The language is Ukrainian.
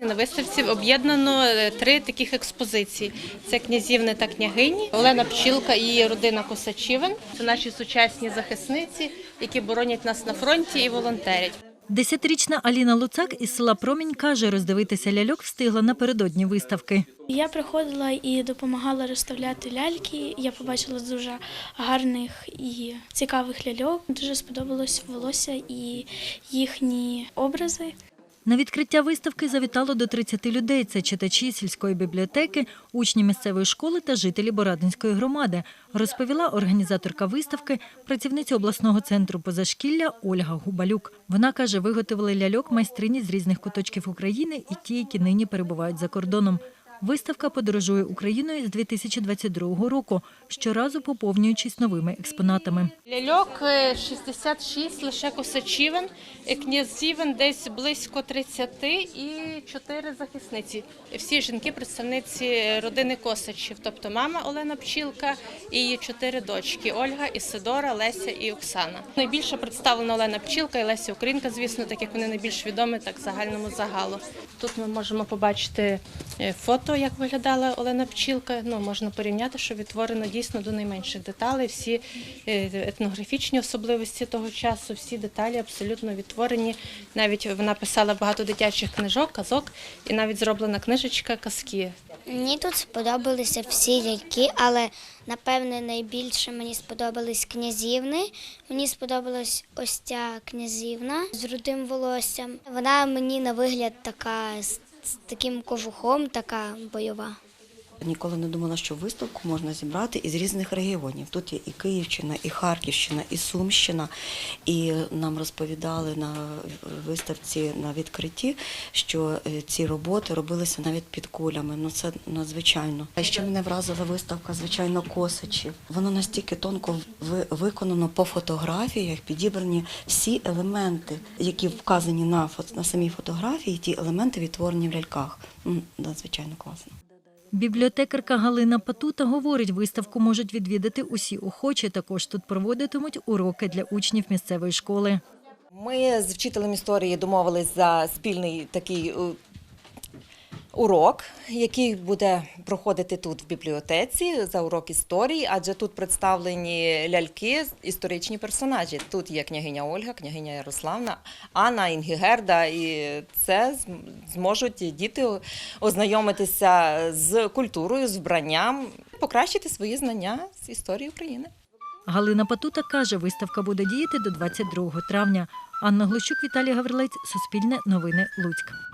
На виставці об'єднано е, три таких експозиції: це князівни та княгині, Олена Пчілка і її родина Косачівин. Це наші сучасні захисниці, які боронять нас на фронті і волонтерять. Десятирічна Аліна Луцак із села Промінь каже, роздивитися ляльок встигла напередодні виставки. Я приходила і допомагала розставляти ляльки. Я побачила дуже гарних і цікавих ляльок. Дуже сподобалось волосся і їхні образи. На відкриття виставки завітало до 30 людей. Це читачі сільської бібліотеки, учні місцевої школи та жителі Борадинської громади, розповіла організаторка виставки, працівниця обласного центру позашкілля Ольга Губалюк. Вона каже, виготовили ляльок майстрині з різних куточків України і ті, які нині перебувають за кордоном. Виставка подорожує Україною з 2022 року, щоразу поповнюючись новими експонатами. Ляльок е, 66, лише Косачівин, е, князівин десь близько 30 і чотири захисниці. Всі жінки представниці родини Косачів, тобто мама Олена Пчілка і її чотири дочки Ольга, Ісидора, Леся і Оксана. Найбільше представлена Олена Пчілка і Леся Українка, звісно, так як вони найбільш відомі так загальному загалу. Тут ми можемо побачити е, фото, як виглядала Олена Пчілка. Ну можна порівняти, що відтворено дійсно до найменших деталей. Всі е, етнографічні особливості того часу, всі деталі абсолютно відтворені. Навіть вона писала багато дитячих книжок, казок, і навіть зроблена книжечка казки. Мені тут сподобалися всі ляльки, але напевне найбільше мені сподобались князівни. Мені сподобалась ось ця князівна з рудим волоссям. Вона мені на вигляд така з, таким кожухом, така бойова. Ніколи не думала, що виставку можна зібрати із різних регіонів. Тут є і Київщина, і Харківщина, і Сумщина. І нам розповідали на виставці на відкритті, що е, ці роботи робилися навіть під кулями. Ну це надзвичайно. А ще мене вразила виставка, звичайно, косачів. Воно настільки тонко ви- виконано по фотографіях, підібрані всі елементи, які вказані на на самій фотографії. Ті елементи відтворені в ляльках. Надзвичайно класно. Бібліотекарка Галина Патута говорить, виставку можуть відвідати усі охочі. Також тут проводитимуть уроки для учнів місцевої школи. Ми з вчителем історії домовились за спільний такий е, урок, який буде проходити тут в бібліотеці за урок історії, адже тут представлені ляльки, історичні персонажі. Тут є княгиня Ольга, княгиня Ярославна, Анна, Інгігерда, і це зможуть діти ознайомитися з культурою, з вбранням, покращити свої знання з історії України. Галина Патута каже, виставка буде діяти до 22 травня. Анна Глущук, Віталій Гаврилець, Суспільне новини Луцьк.